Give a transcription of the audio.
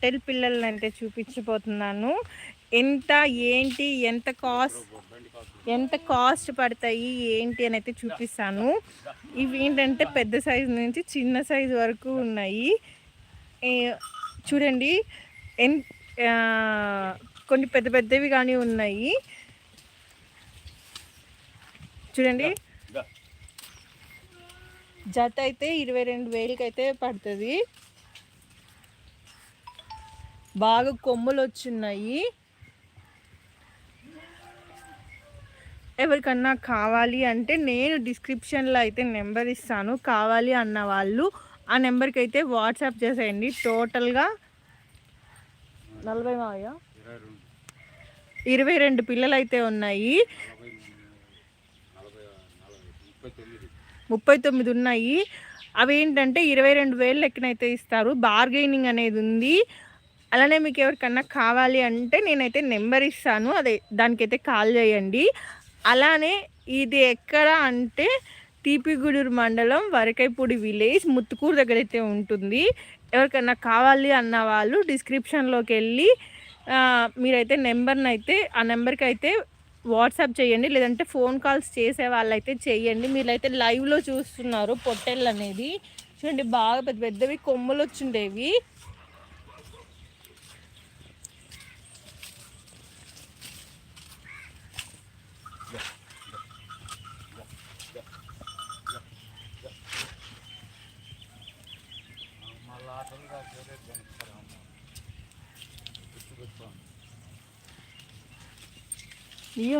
పొట్టెల పిల్లల్ని అయితే చూపించబోతున్నాను. ఎంత ఏంటి ఎంత కాస్ట్ ఎంత కాస్ట్ పడతాయి ఏంటి అని అయితే చూపిస్తాను. ఇవి ఏంటంటే పెద్ద సైజు నుంచి చిన్న సైజు వరకు ఉన్నాయి. చూడండి ఎన్ కొన్ని పెద్ద పెద్దవి కానీ ఉన్నాయి. చూడండి. జత అయితే ఇరవై రెండు వేలకి అయితే పడుతుంది. బాగా కొమ్ములు వచ్చున్నాయి ఎవరికన్నా కావాలి అంటే నేను డిస్క్రిప్షన్లో అయితే నెంబర్ ఇస్తాను. కావాలి అన్న వాళ్ళు ఆ నెంబర్కి అయితే వాట్సాప్ చేసేయండి. టోటల్గా నలభై మావయ్య ఇరవై రెండు పిల్లలు అయితే ఉన్నాయి. ముప్పై తొమ్మిది ఉన్నాయి. అవి ఏంటంటే ఇరవై రెండు వేలు లెక్కనైతే ఇస్తారు. బార్గెనింగ్ అనేది ఉంది. అలానే మీకు ఎవరికన్నా కావాలి అంటే నేనైతే నెంబర్ ఇస్తాను. అదే దానికైతే కాల్ చేయండి. అలానే ఇది ఎక్కడ అంటే తీపిగూడూరు మండలం వరకైపూడి విలేజ్ ముత్తుకూరు దగ్గర అయితే ఉంటుంది. ఎవరికన్నా కావాలి అన్న వాళ్ళు డిస్క్రిప్షన్లోకి వెళ్ళి మీరైతే నెంబర్ని అయితే ఆ నెంబర్కి అయితే వాట్సాప్ చేయండి. లేదంటే ఫోన్ కాల్స్ చేసే వాళ్ళైతే చేయండి. మీరైతే లైవ్లో చూస్తున్నారు పొట్టెళ్ళు అనేది చూడండి బాగా పెద్ద పెద్దవి కొమ్ములు వచ్చిండేవి ఇయ్య